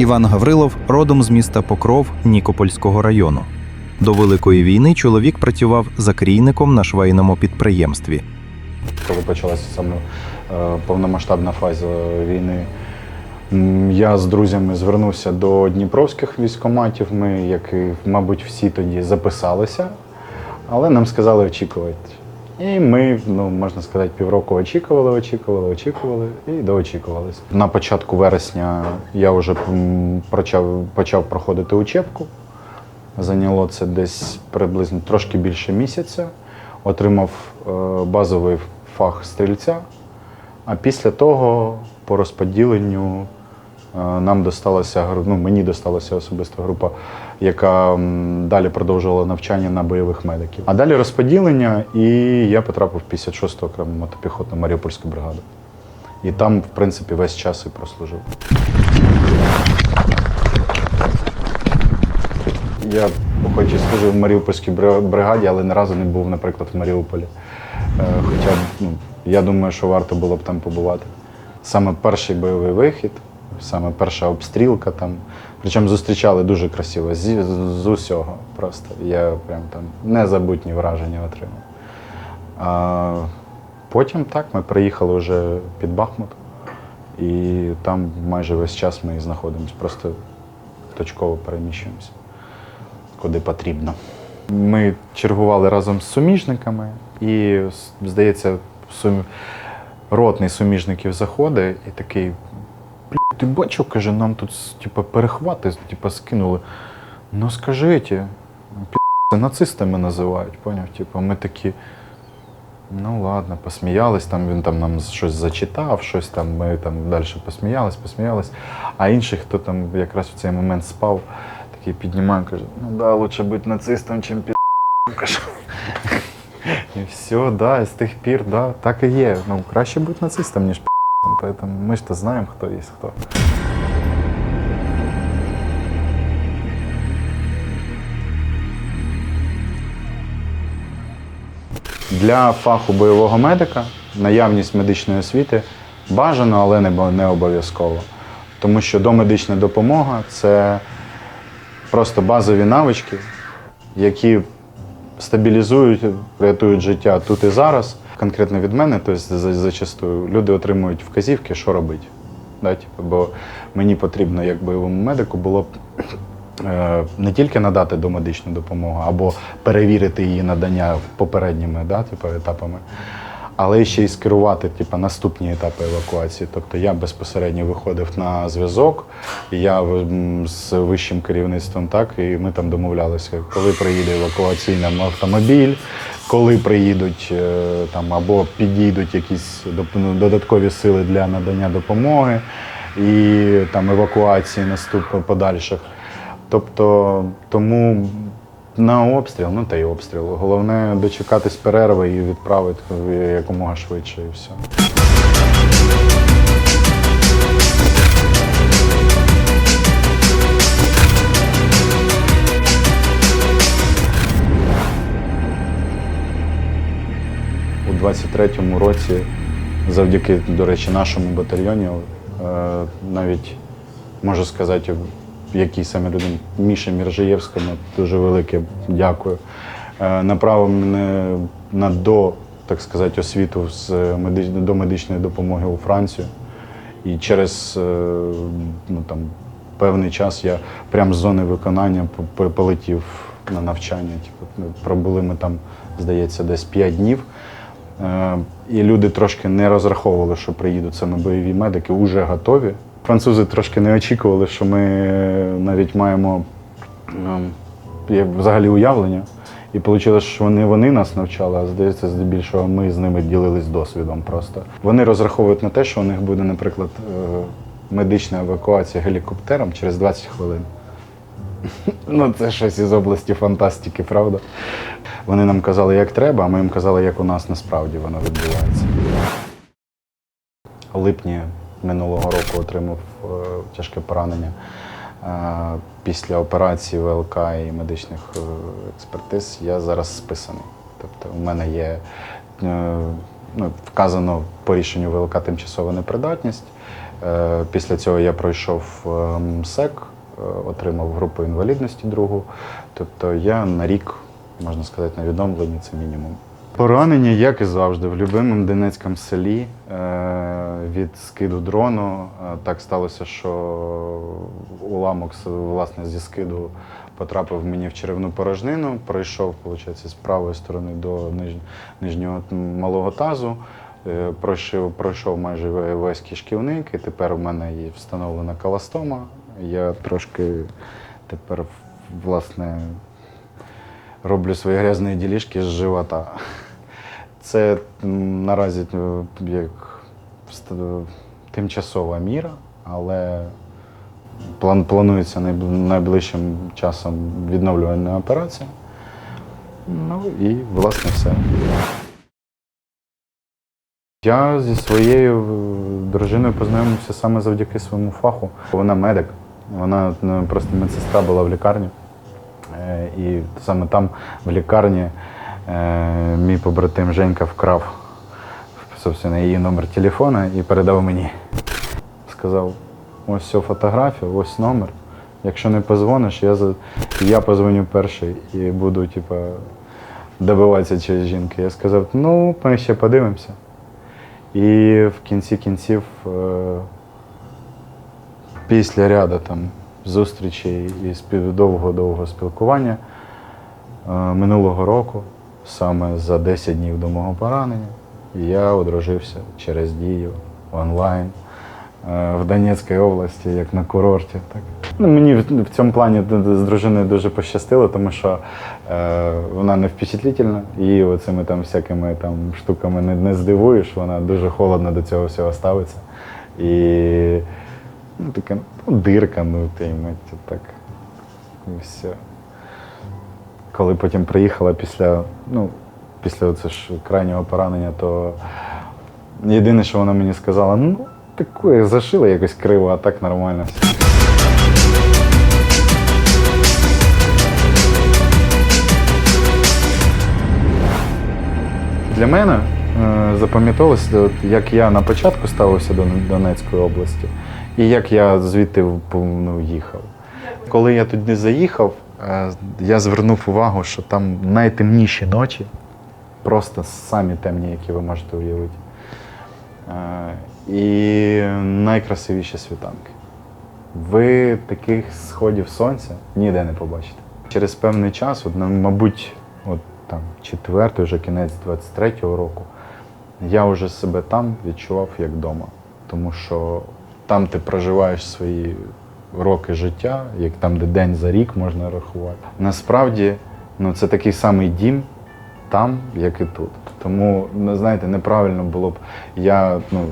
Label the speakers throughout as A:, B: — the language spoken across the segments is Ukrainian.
A: Іван Гаврилов родом з міста Покров Нікопольського району. До Великої війни чоловік працював закрійником на швейному підприємстві.
B: коли почалася саме е, повномасштабна фаза війни. Я з друзями звернувся до дніпровських військоматів. Ми, як мабуть, всі тоді записалися, але нам сказали очікувати. І ми, ну можна сказати, півроку очікували, очікували, очікували і доочікувалися. На початку вересня я вже почав, почав проходити учебку. Зайняло це десь приблизно трошки більше місяця. Отримав е, базовий фах стрільця. А після того, по розподіленню, е, нам досталася ну, мені досталася особиста група, яка далі продовжувала навчання на бойових медиків. А далі розподілення, і я потрапив в 56-ту окрему мотопіхотну Маріупольську бригаду. І там, в принципі, весь час і прослужив. Я хоч і служив в Маріупольській бри- бригаді, але ні разу не був, наприклад, в Маріуполі. Е, Хоча ну, я думаю, що варто було б там побувати. Саме перший бойовий вихід, саме перша обстрілка там. Причому зустрічали дуже красиво, з, з усього. Просто я прям там незабутні враження отримав. А потім так, ми приїхали вже під Бахмут, і там майже весь час ми знаходимося. Просто точково переміщуємося куди потрібно. Ми чергували разом з суміжниками, і, здається, сум... ротний суміжників заходить і такий. «Бля, Ти бачив, каже, нам тут типу, перехвати типу, скинули. Ну скажіть, це нацистами називають, поняв? Типу, ми такі. Ну ладно, посміялись, там він там нам щось зачитав, щось там, ми там далі посміялись, посміялись. А інший, хто там якраз в цей момент спав, такий піднімає, каже, ну да, лучше бути нацистом, чим пі***. І все, да, з тих пір, да, так і є. Ну, краще бути нацистом, ніж Поэтому ми ж то знаємо, хто є хто. Для фаху бойового медика наявність медичної освіти бажано, але не обов'язково. Тому що домедична допомога це просто базові навички, які стабілізують, рятують життя тут і зараз. Конкретно від мене, тобто зачастую люди отримують вказівки, що робити. Да, типу, бо мені потрібно, як бойовому медику, було б е, не тільки надати домедичну допомогу або перевірити її надання попередніми да, типу, етапами, але ще й скерувати типу, наступні етапи евакуації. Тобто я безпосередньо виходив на зв'язок, я з вищим керівництвом, так, і ми там домовлялися, коли приїде евакуаційний автомобіль, коли приїдуть е, там, або підійдуть якісь ну, додаткові сили для надання допомоги і там евакуації наступ подальших. Тобто тому на обстріл, ну та й обстріл. Головне дочекатись перерви і відправити якомога швидше і все. 23-му році, завдяки, до речі, нашому батальйону, е, навіть можу сказати, який саме людина, Міші Міржаєвському, дуже велике дякую. Е, Направив мене на до, так сказати, освіту з до медичної допомоги у Францію. І через е, ну, там, певний час я прямо з зони виконання по- по- полетів на навчання. Типу, ну, пробули ми там, здається, десь 5 днів. Е, І люди трошки не розраховували, що приїдуть саме бойові медики, вже готові. Французи трошки не очікували, що ми навіть маємо ем, взагалі уявлення. І вийшло, що вони, вони нас навчали, а здається, здебільшого ми з ними ділились досвідом просто. Вони розраховують на те, що у них буде, наприклад, е, медична евакуація гелікоптером через 20 хвилин. Ну, це щось із області фантастики, правда? Вони нам казали, як треба, а ми їм казали, як у нас насправді воно відбувається. У липні минулого року отримав е, тяжке поранення. Е, Після операції ВЛК і медичних е, експертиз я зараз списаний. Тобто у мене є е, ну, вказано по рішенню ВЛК тимчасова непридатність. Після цього я пройшов МСЕК, е, отримав групу інвалідності другу. Тобто я на рік, можна сказати, на відновленні це мінімум. Поранення, як і завжди, в любимому Донецькому селі е, від скиду дрону. Е, Так сталося, що уламок власне зі скиду потрапив мені в черевну порожнину, пройшов, виходить, з правої сторони до нижнього малого тазу. Е, Пройшов, пройшов майже весь кишківник, і тепер у мене є встановлена колостома. Я трошки тепер, власне, роблю свої грязні ділішки з живота. Це наразі е, як тимчасова міра, але план, планується найближчим часом відновлювальна операція. Ну і власне все. Я зі своєю е, дружиною познайомився саме завдяки своєму фаху. Вона медик, вона ну, просто медсестра була в лікарні. Е, І саме там, в лікарні, е, мій побратим Женька вкрав собственно, її номер телефона і передав мені. Сказав: ось все фотографія, ось номер. Якщо не позвониш, я, я позвоню перший і буду, типа, добиватися через жінки. Я сказав, ну, ми ще подивимося. І в кінці кінців, е, після ряду там зустрічей і довго-довго спілкування е, минулого року, саме за 10 днів до мого поранення, я одружився через дію онлайн е, в Донецькій області, як на курорті. Так. Ну, мені в, цьому плані з дружиною дуже пощастило, тому що е, вона не впечатлительна, її оцими там всякими там штуками не, не здивуєш, вона дуже холодно до цього всього ставиться. І ну, така ну, дирка, ну ти мать, так. І все. Коли потім приїхала після, ну, після це ж крайнього поранення, то єдине, що вона мені сказала, ну, таке зашила якось криво, а так нормально. Для мене е, запам'яталося, як я на початку ставився до Донецької області, і як я звідти ну, їхав. Коли я туди заїхав, е, я звернув увагу, що там найтемніші ночі, просто самі темні, які ви можете уявити. Е, І найкрасивіші світанки. Ви таких сходів сонця ніде не побачите. Через певний час, от, ну, мабуть, от там четвертий, вже кінець 23-го року, я вже себе там відчував як вдома. Тому що там ти проживаєш свої роки життя, як там, де день за рік можна рахувати. Насправді, ну, це такий самий дім там, як і тут. Тому, ну, знаєте, неправильно було б я, ну,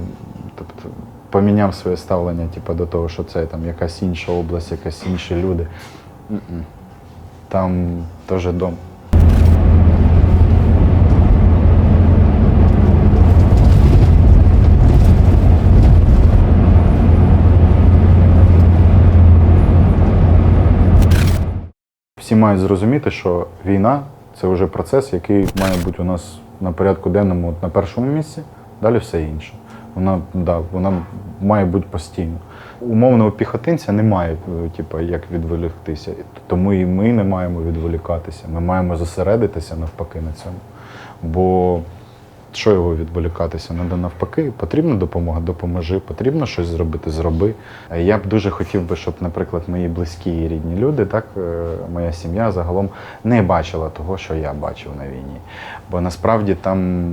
B: тобто, поміняв своє ставлення типу, до того, що це там якась інша область, якась інші люди. Там теж дом. Всі мають зрозуміти, що війна це вже процес, який має бути у нас на порядку денному на першому місці, далі все інше. Вона, да, вона має бути постійно. Умовного піхотинця немає, е, типу, як відволіктися. Тому і ми не маємо відволікатися. Ми маємо зосередитися навпаки на цьому. Бо що його відволікатися? Надо навпаки, потрібна допомога, допоможи, потрібно щось зробити, зроби. Е, Я б дуже хотів би, щоб, наприклад, мої близькі і рідні люди, так, е, моя сім'я загалом не бачила того, що я бачив на війні. Бо насправді там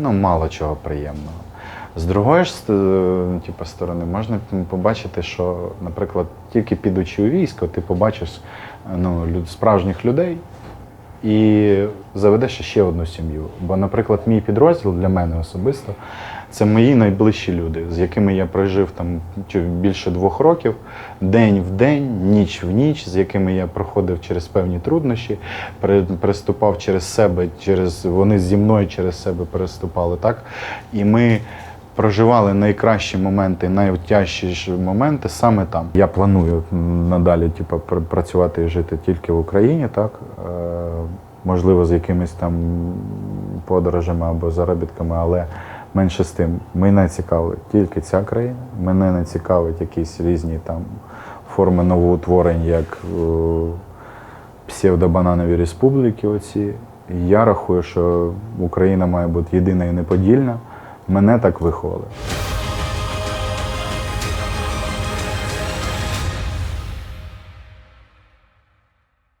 B: ну, мало чого приємного. З другої ж типу, сторони, можна побачити, що, наприклад, тільки підучи у військо, ти побачиш е, ну, справжніх людей, і заведеш ще одну сім'ю. Бо, наприклад, мій підрозділ для мене особисто це мої найближчі люди, з якими я прожив там більше двох років, день в день, ніч в ніч, з якими я проходив через певні труднощі, переступав через себе, через вони зі мною через себе переступали. Так? І ми проживали найкращі моменти, найтяжчіші моменти саме там. Я планую надалі типу, працювати і жити тільки в Україні, так? Е, можливо, з якимись там подорожами або заробітками, але Менше з тим, мене цікавить тільки ця країна, мене не цікавить якісь різні там форми новоутворень, як е, псевдобананові республіки. Оці. Я рахую, що Україна має бути єдина і неподільна. Мене так виховали.